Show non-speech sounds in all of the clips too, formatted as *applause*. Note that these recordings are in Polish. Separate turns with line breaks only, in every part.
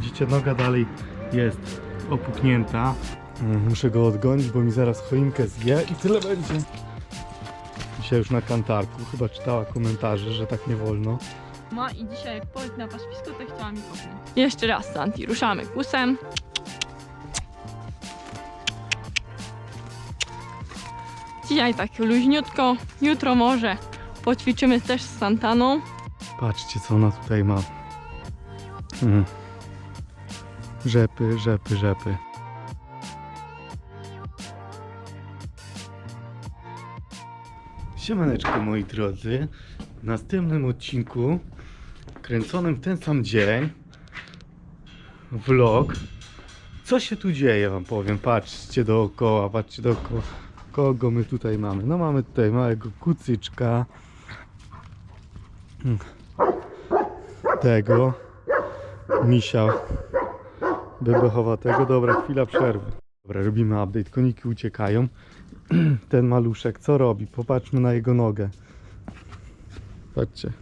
Widzicie, noga dalej jest opuknięta. Mm, Muszę go odgonić, bo mi zaraz choinkę zje i tyle będzie. Dzisiaj już na kantarku. Chyba czytała komentarze, że tak nie wolno.
Ma i dzisiaj jak pojedź na paszpisku, to chciała mi kopnąć. Jeszcze raz, Santi, ruszamy kusem. Dzisiaj tak luźniutko, jutro może poćwiczymy też z Santaną.
Patrzcie, co ona tutaj ma. Mm. Rzepy, rzepy, rzepy. Siemaneczko moi drodzy. W następnym odcinku, kręconym w ten sam dzień, vlog. Co się tu dzieje wam powiem, patrzcie dookoła, patrzcie dookoła. Kogo my tutaj mamy? No mamy tutaj małego kucyczka. tego misia bebechowatego. Dobra, chwila przerwy. Dobra, robimy update. Koniki uciekają. *clears throat* Ten maluszek co robi? Popatrzmy na jego nogę. Patrzcie.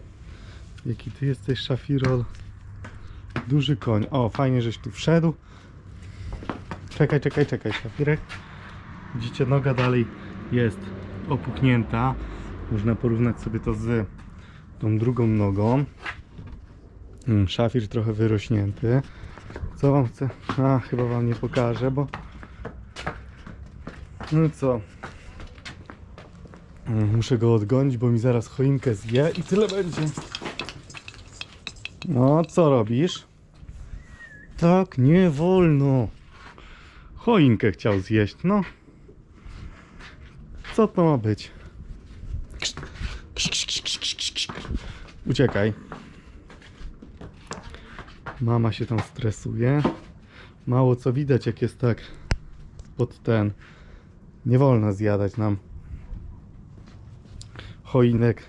Jaki ty jesteś szafirol. Duży koń. O, fajnie, żeś tu wszedł. Czekaj, czekaj, czekaj, szafirek. Widzicie, noga dalej jest opuknięta. Można porównać sobie to z tą drugą nogą. Mm, Szafir trochę wyrośnięty. Co wam chcę? A, chyba wam nie pokażę, bo... No co? Mm, Muszę go odgonić, bo mi zaraz choinkę zje i tyle będzie. No, co robisz? Tak, nie wolno. Choinkę chciał zjeść, no. Co to ma być? Uciekaj. Mama się tam stresuje. Mało co widać, jak jest tak pod ten. Nie wolno zjadać nam choinek.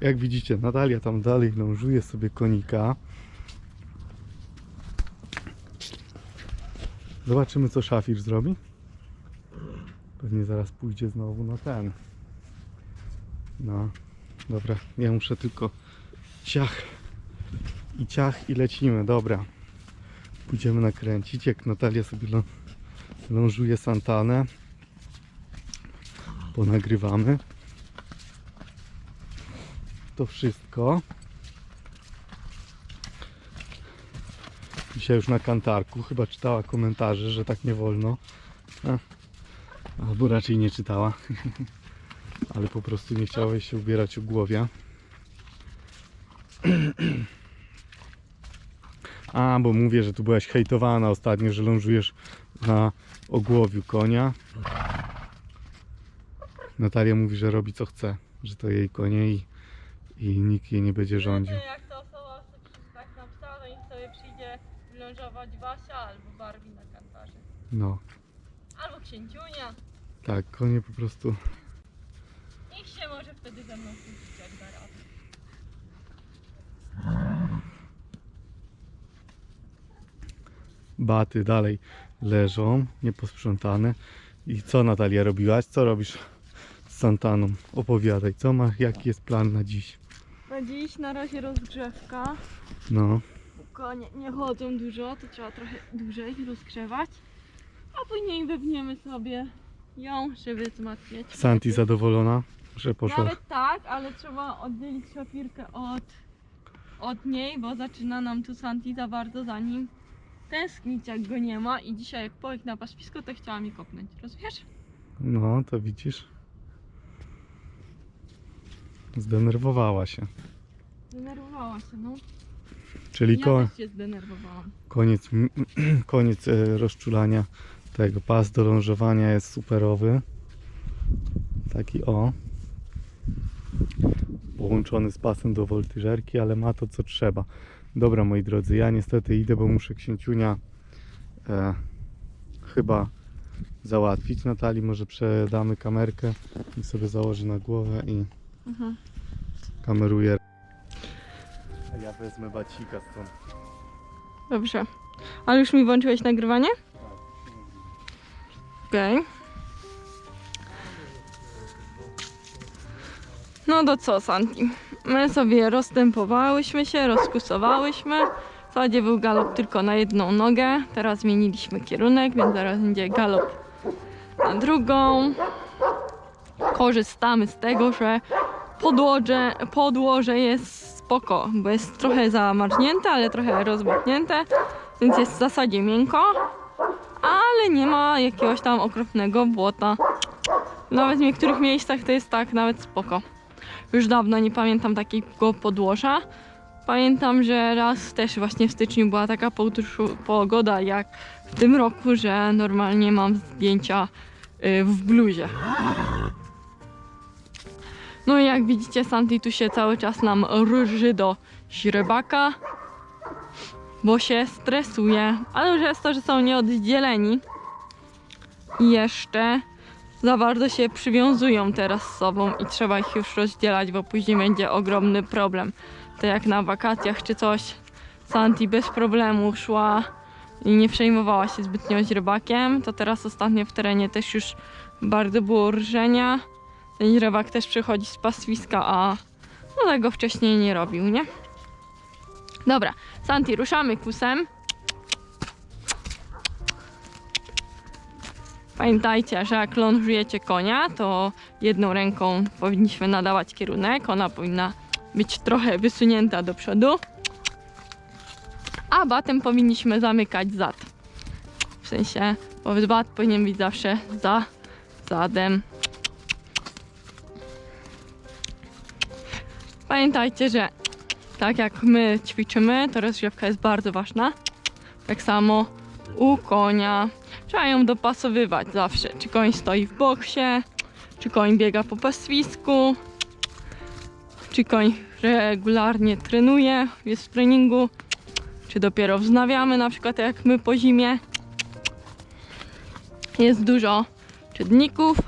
Jak widzicie, Natalia tam dalej lążuje sobie konika. Zobaczymy, co szafir zrobi. Pewnie zaraz pójdzie znowu na ten. No, dobra, ja muszę tylko ciach i ciach i lecimy, dobra. Pójdziemy nakręcić, jak Natalia sobie lą- lążuje Santanę. Ponagrywamy. To wszystko. Dzisiaj już na kantarku, chyba czytała komentarze, że tak nie wolno. A, albo raczej nie czytała. *laughs* Ale po prostu nie chciała się ubierać u głowia. A, bo mówię, że tu byłaś hejtowana ostatnio, że lążujesz na ogłowiu konia. Natalia mówi, że robi co chce, że to jej konie i, i nikt jej nie będzie rządził.
jak ta osoba tak napisała, to niech sobie przyjdzie wylążować Basia albo Barbie na kantarze.
No,
Albo księciunia.
tak, konie po prostu.
Niech się może wtedy ze mną puścić jak da radę.
Baty dalej leżą, nieposprzątane. I co Natalia robiłaś? Co robisz z Santaną? Opowiadaj, co ma, jaki jest plan na dziś?
Na dziś na razie rozgrzewka.
No,
Konie nie chodzą dużo, to trzeba trochę dłużej rozgrzewać. A później wepniemy sobie ją, żeby wzmacniać.
Santi zadowolona, że poszła.
Nawet tak, ale trzeba oddzielić szafirkę od, od niej, bo zaczyna nam tu Santi za bardzo za nim tęsknić, jak go nie ma. I dzisiaj, jak pojechał na paszpisko, to chciała mi kopnąć. Rozumiesz?
No, to widzisz. Zdenerwowała się.
Zdenerwowała się, no.
Czyli
ja
ko
też się zdenerwowałam.
koniec, *clears throat* koniec e, rozczulania tego. Pas do lążowania jest superowy. Taki o. Połączony z pasem do woltyżerki, ale ma to co trzeba. Dobra moi drodzy, ja niestety idę, bo muszę księciunia e, chyba załatwić. Natalii może przedamy kamerkę i sobie założy na głowę i
Mhm.
kameruje. A ja wezmę bacika stąd.
Dobrze. Ale już mi włączyłeś nagrywanie? Okej. No to co, Santi? My sobie rozstępowałyśmy się, rozkusowałyśmy. W zasadzie był galop tylko na jedną nogę. Teraz zmieniliśmy kierunek, więc zaraz będzie galop na drugą. Korzystamy z tego, że podłoże, podłoże jest spoko, bo jest trochę zamarznięte, ale trochę rozbuchnięte, więc jest w zasadzie miękko, ale nie ma jakiegoś tam okropnego błota. Nawet w niektórych miejscach to jest tak nawet spoko. Już dawno nie pamiętam takiego podłoża. Pamiętam, że raz też właśnie w styczniu była taka pogoda jak w tym roku, że normalnie mam zdjęcia y, w bluzie. No i jak widzicie, Santi tu się cały czas nam róży do źrebaka, bo się stresuje. Ale już jest to, że są nieoddzieleni i jeszcze za bardzo się przywiązują teraz z sobą i trzeba ich już rozdzielać, bo później będzie ogromny problem. To jak na wakacjach czy coś, Santi bez problemu szła i nie przejmowała się zbytnio źrebakiem, to teraz ostatnio w terenie też już bardzo było rżenia. Ten źrebak też przychodzi z pastwiska, a no tego wcześniej nie robił, nie? Dobra, Santi, ruszamy kusem. Pamiętajcie, że jak lążujecie konia, to jedną ręką powinniśmy nadawać kierunek. Ona powinna być trochę wysunięta do przodu. A batem powinniśmy zamykać zad. W sensie, bo bat powinien być zawsze za zadem. Pamiętajcie, że tak jak my ćwiczymy, to rozgrzewka jest bardzo ważna. Tak samo u konia. Trzeba ją dopasowywać zawsze. Czy koń stoi w boksie, czy koń biega po pastwisku, czy koń regularnie trenuje, jest w treningu, czy dopiero wznawiamy, na przykład jak my po zimie. Jest dużo czynników.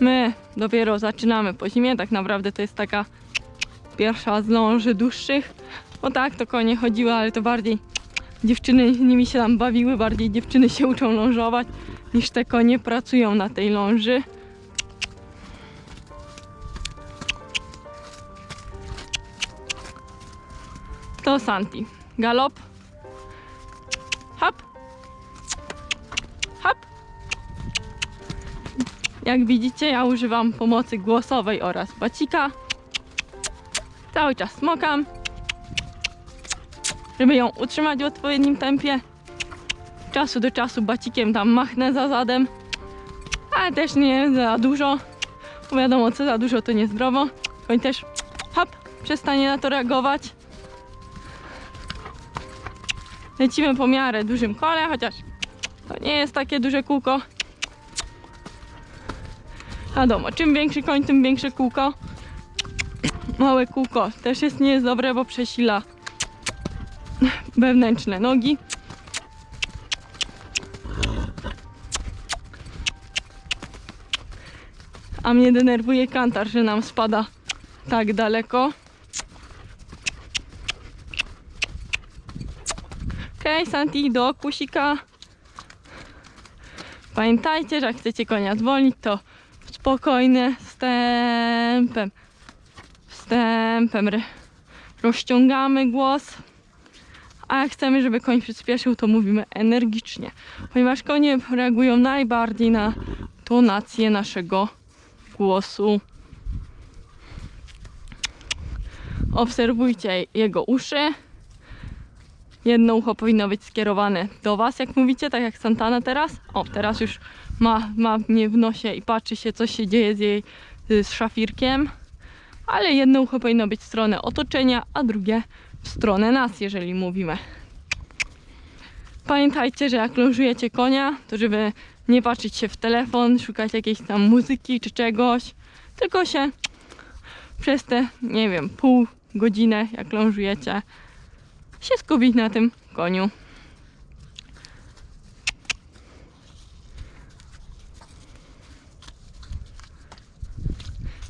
My dopiero zaczynamy po zimie, tak naprawdę to jest taka pierwsza z dłuższych. O tak, to konie chodziły, ale to bardziej dziewczyny nimi się tam bawiły, bardziej dziewczyny się uczą lążować niż te konie pracują na tej ląży. To Santi. Galop. Hop. Hop. Jak widzicie, ja używam pomocy głosowej oraz bacika. Cały czas smokam, żeby ją utrzymać w odpowiednim tempie. Czasu do czasu bacikiem tam machnę za zadem, ale też nie za dużo. Bo wiadomo, co za dużo to niezdrowo. Koń też hop, przestanie na to reagować. Lecimy po miarę dużym kole, chociaż to nie jest takie duże kółko. Wiadomo, czym większy koń, tym większe kółko. Małe kółko też jest nie jest dobre, bo przesila wewnętrzne nogi. A mnie denerwuje kantar, że nam spada tak daleko. Okej, Santi, do kusika. Pamiętajcie, że jak chcecie konia zwolnić, to spokojnie, wstępem. Wstępem rozciągamy głos. A jak chcemy, żeby koń przyspieszył, to mówimy energicznie. Ponieważ konie reagują najbardziej na tonację naszego głosu. Obserwujcie jego uszy. Jedno ucho powinno być skierowane do Was, jak mówicie, tak jak Santana teraz. O, teraz już ma, ma mnie w nosie i patrzy się, co się dzieje z jej z szafirkiem. Ale jedno ucho powinno być w stronę otoczenia, a drugie w stronę nas, jeżeli mówimy. Pamiętajcie, że jak lążujecie konia, to żeby nie patrzeć się w telefon, szukać jakiejś tam muzyki czy czegoś, tylko się przez te, nie wiem, pół godziny, jak lążujecie, się skupić na tym koniu.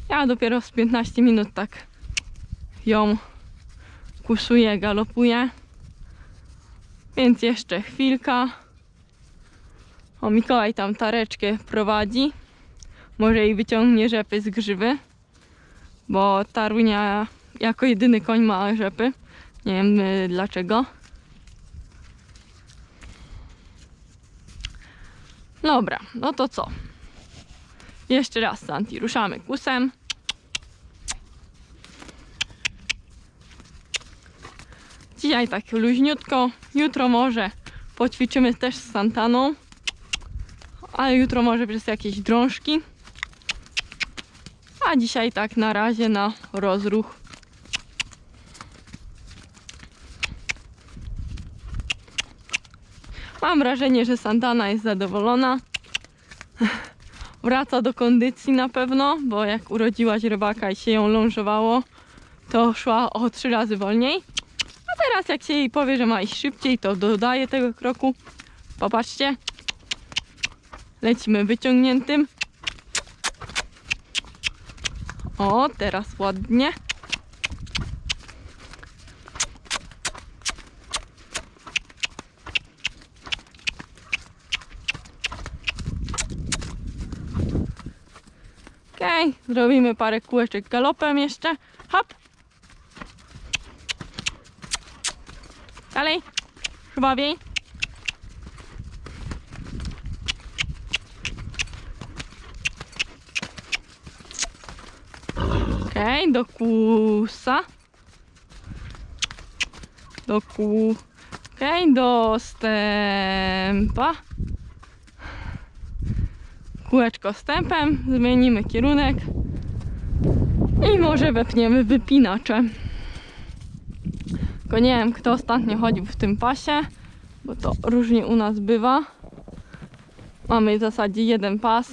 Ja dopiero z 15 minut tak ją kusuję, galopuję. Więc jeszcze chwilka. O, Mikołaj tam tareczkę prowadzi. Może i wyciągnie rzepy z grzywy. bo Tarunia jako jedyny koń ma rzepy. Nie wiem y, dlaczego. Dobra, no to co? Jeszcze raz, Santi, ruszamy kusem. Dzisiaj tak luźniutko. Jutro może poćwiczymy też z Santaną. Ale jutro może przez jakieś drążki. A dzisiaj tak na razie na rozruch. Mam wrażenie, że Santana jest zadowolona. Wraca do kondycji na pewno, bo jak urodziłaś rybaka i się ją lążowało, to szła o trzy razy wolniej. Teraz jak się jej powie, że ma iść szybciej, to dodaje tego kroku. Popatrzcie. Lecimy wyciągniętym. O, teraz ładnie. Okej, zrobimy parę kółeczek galopem jeszcze. Hop. Dalej. Żwawiej. Okej, do kusa. Do ku... Okej, do stępa. Kółeczko stępem. Zmienimy kierunek. I może wepniemy wypinacze. Tylko nie wiem, kto ostatnio chodził w tym pasie, bo to różnie u nas bywa. Mamy w zasadzie jeden pas.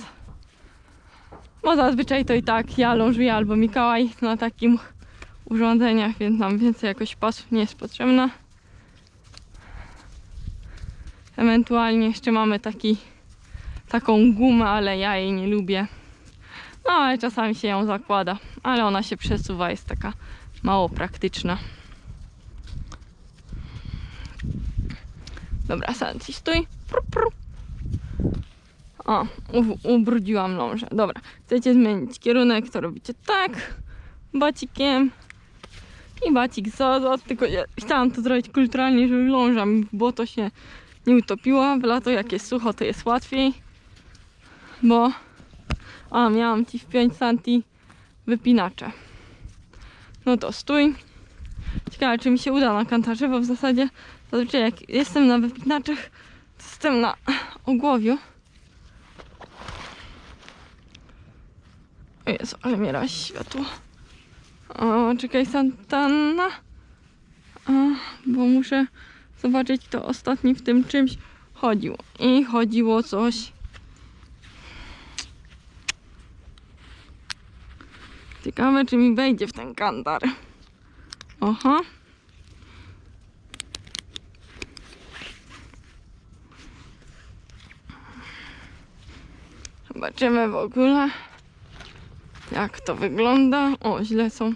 Bo zazwyczaj to i tak ja lążuję albo Mikołaj na takim urządzeniach, więc nam więcej jakoś pasów nie jest potrzebna. Ewentualnie jeszcze mamy taki, taką gumę, ale ja jej nie lubię. No ale czasami się ją zakłada, ale ona się przesuwa, jest taka mało praktyczna. Dobra, Sanci, stój. Pru, pru. O, ubrudziłam lążę. Dobra, chcecie zmienić kierunek, to robicie tak. Bacikiem. I bacik za tylko ja chciałam to zrobić kulturalnie, żeby ląża mi w błoto się nie utopiła. W lato jak jest sucho, to jest łatwiej. Bo... A, miałam ci wpiąć Santi wypinacze. No to stój. Ciekawe, czy mi się uda na kantarze, bo w zasadzie zazwyczaj jak jestem na wypinaczach, to jestem na ogłowiu. O Jezu, ale mi razi światło. O, czekaj, Santana. A, bo muszę zobaczyć, kto ostatni w tym czymś chodził. I chodziło coś. Ciekawe, czy mi wejdzie w ten kantar. Oho. Zobaczymy w ogóle, jak to wygląda. O, źle są.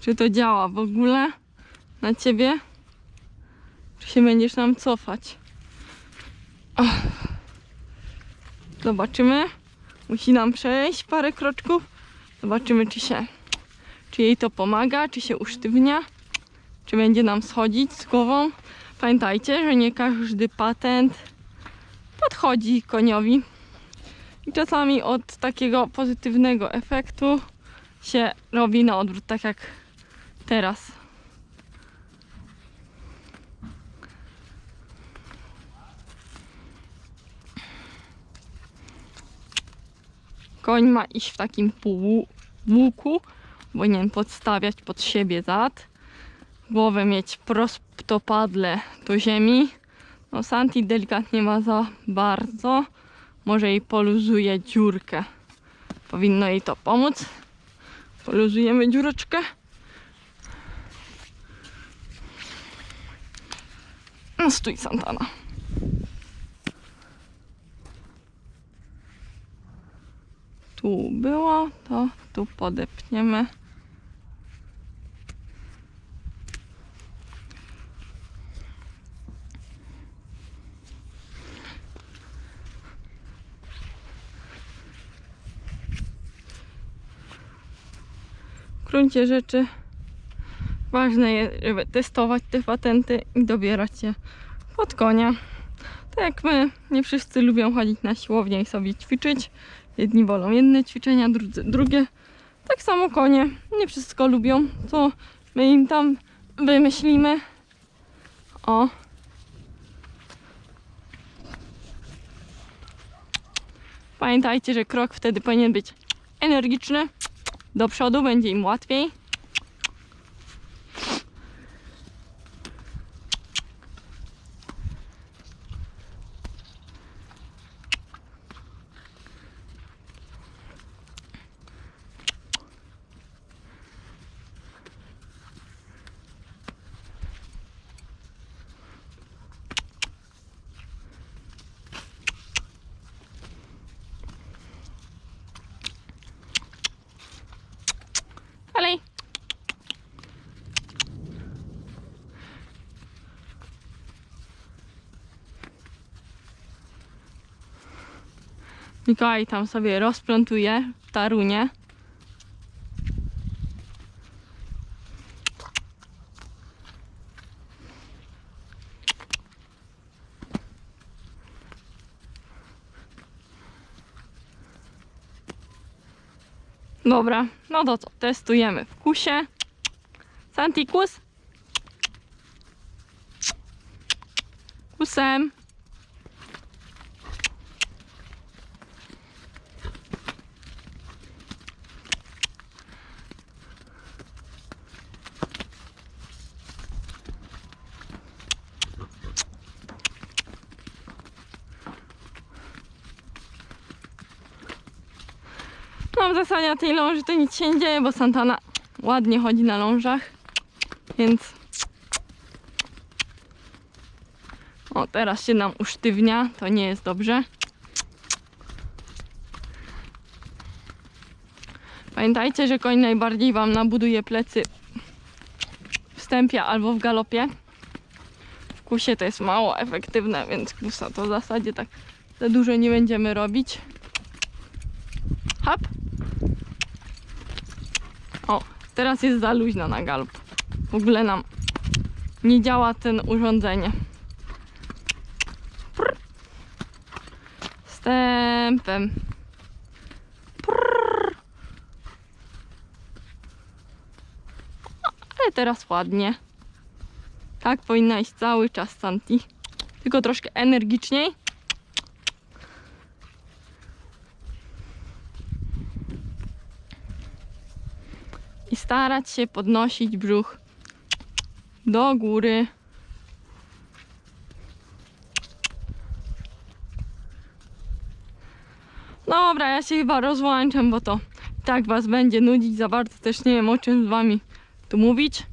Czy to działa w ogóle na ciebie? Czy się będziesz nam cofać? Zobaczymy. Musi nam przejść parę kroczków. Zobaczymy, czy się, czy jej to pomaga, czy się usztywnia, czy będzie nam schodzić z głową. Pamiętajcie, że nie każdy patent podchodzi koniowi. I czasami od takiego pozytywnego efektu się robi na odwrót, tak jak teraz. Koń ma iść w takim półłuku, powinien podstawiać pod siebie zad, głowę mieć prostopadle do ziemi. No Santi delikatnie ma za bardzo, może jej poluzuje dziurkę. Powinno jej to pomóc. Poluzujemy dziureczkę. No stój Santana. tu było, to tu podepniemy. Gruncie rzeczy ważne jest, żeby testować te patenty i dobierać się pod konia. Tak jak my, nie wszyscy lubią chodzić na siłownię i sobie ćwiczyć. Jedni wolą jedne ćwiczenia, drudzy drugie. Tak samo konie nie wszystko lubią, co my im tam wymyślimy. O. Pamiętajcie, że krok wtedy powinien być energiczny. Do przodu będzie im łatwiej. Dalej. Mikołaj tam sobie rozplątuje w tarunie. Dobra, no to co? Testujemy w kusie. Santikus. Kusem. Na tej ląży to nic się nie dzieje, bo Santana ładnie chodzi na lążach, więc... O, teraz się nam usztywnia, to nie jest dobrze. Pamiętajcie, że koń najbardziej Wam nabuduje plecy w wstępie albo w galopie. W kusie to jest mało efektywne, więc kusa to w zasadzie tak za dużo nie będziemy robić. Hop. O, teraz jest za luźno na galop. W ogóle nam nie działa ten urządzenie. Prr. Wstępem. Prr. No, ale teraz ładnie. Tak powinna iść cały czas Santi. Tylko troszkę energiczniej. Starać się podnosić brzuch do góry. Dobra, ja się chyba rozłączam, bo to tak was będzie nudzić za bardzo. Też nie wiem o czym z wami tu mówić.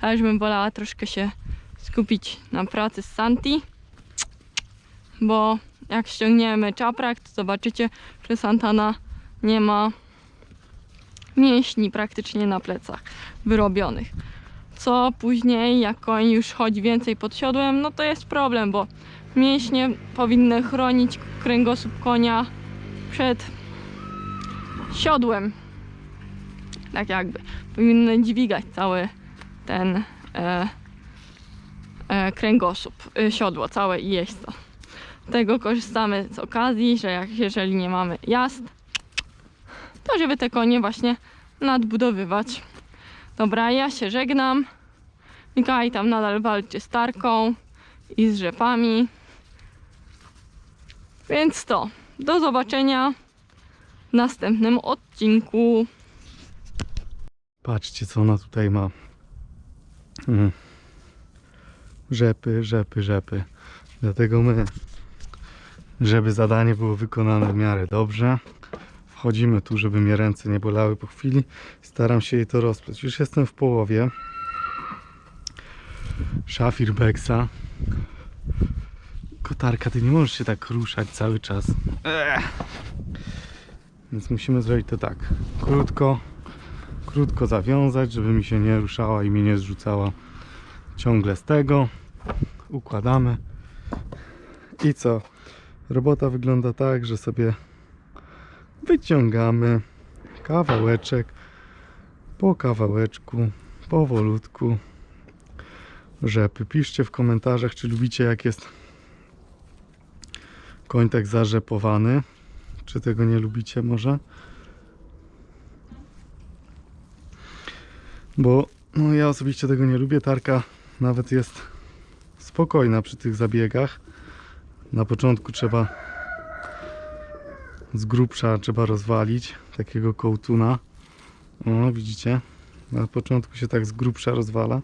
Też bym wolała troszkę się skupić na pracy z Santi. Bo jak ściągniemy czaprak, to zobaczycie, że Santana nie ma mięśni praktycznie na plecach wyrobionych. Co później, jak koń już chodzi więcej pod siodłem, no to jest problem, bo mięśnie powinny chronić kręgosłup konia przed siodłem. Tak jakby. Powinny dźwigać cały ten e, e, kręgosłup, e, siodło całe i jeźdźca. Tego korzystamy z okazji, że jak, jeżeli nie mamy jazd, to żeby te konie właśnie nadbudowywać. Dobra, ja się żegnam. Mikołaj tam nadal walczy z tarką i z rzepami. Więc to, do zobaczenia w następnym odcinku.
Patrzcie, co ona tutaj ma. Mm. Rzepy, rzepy, rzepy. Dlatego my, żeby zadanie było wykonane w miarę dobrze, wchodzimy tu, żeby mnie ręce nie bolały po chwili. Staram się jej to rozpleć. Już jestem w połowie. Szafir Beksa. Kotarka, ty nie możesz się tak ruszać cały czas. Ech. Więc musimy zrobić to tak. Krótko, krótko zawiązać, żeby mi się nie ruszała i mnie nie zrzucała ciągle z tego. Układamy. I co? Robota wygląda tak, że sobie wyciągamy kawałeczek po kawałeczku, powolutku rzepy. Piszcie w komentarzach, czy lubicie jak jest koń tak zarzepowany. Czy tego nie lubicie może? Bo no, ja osobiście tego nie lubię. Tarka nawet jest spokojna przy tych zabiegach. Na początku trzeba z grubsza trzeba rozwalić takiego kołtuna. O, widzicie? Na początku się tak z grubsza rozwala.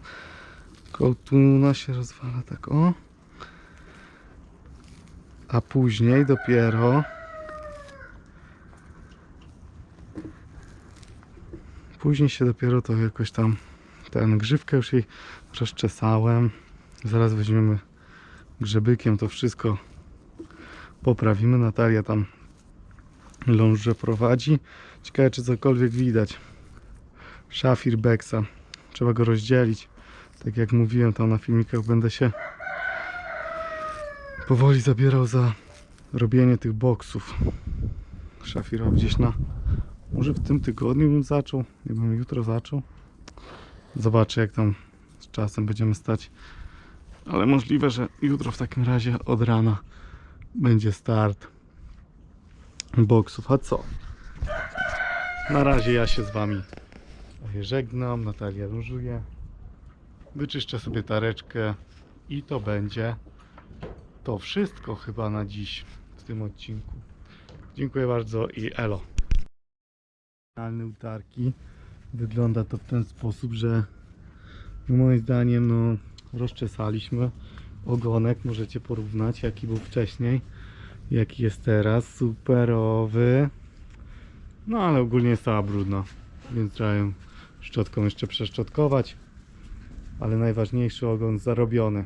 Kołtuna się rozwala tak o. A później dopiero Później się dopiero to jakoś tam ten grzywkę już jej rozczesałem. Zaraz weźmiemy grzebykiem to wszystko poprawimy. Natalia tam lążę prowadzi. Ciekawe czy cokolwiek widać. Szafir Beksa. Trzeba go rozdzielić. Tak jak mówiłem tam na filmikach będę się powoli zabierał za robienie tych boksów. Szafirowi gdzieś na może w tym tygodniu bym zaczął, nie bym jutro zaczął. Zobaczę jak tam z czasem będziemy stać. Ale możliwe, że jutro w takim razie od rana będzie start boksów. A co? Na razie ja się z wami żegnam. Natalia różuje. Wyczyszczę sobie tareczkę i to będzie to wszystko chyba na dziś w tym odcinku. Dziękuję bardzo i elo. Finalne utarki. Wygląda to w ten sposób, że no moim zdaniem no, rozczesaliśmy ogonek. Możecie porównać jaki był wcześniej, jaki jest teraz. Superowy. No ale ogólnie jest cała brudna, więc trzeba ją szczotką jeszcze przeszczotkować. Ale najważniejszy ogon zarobiony.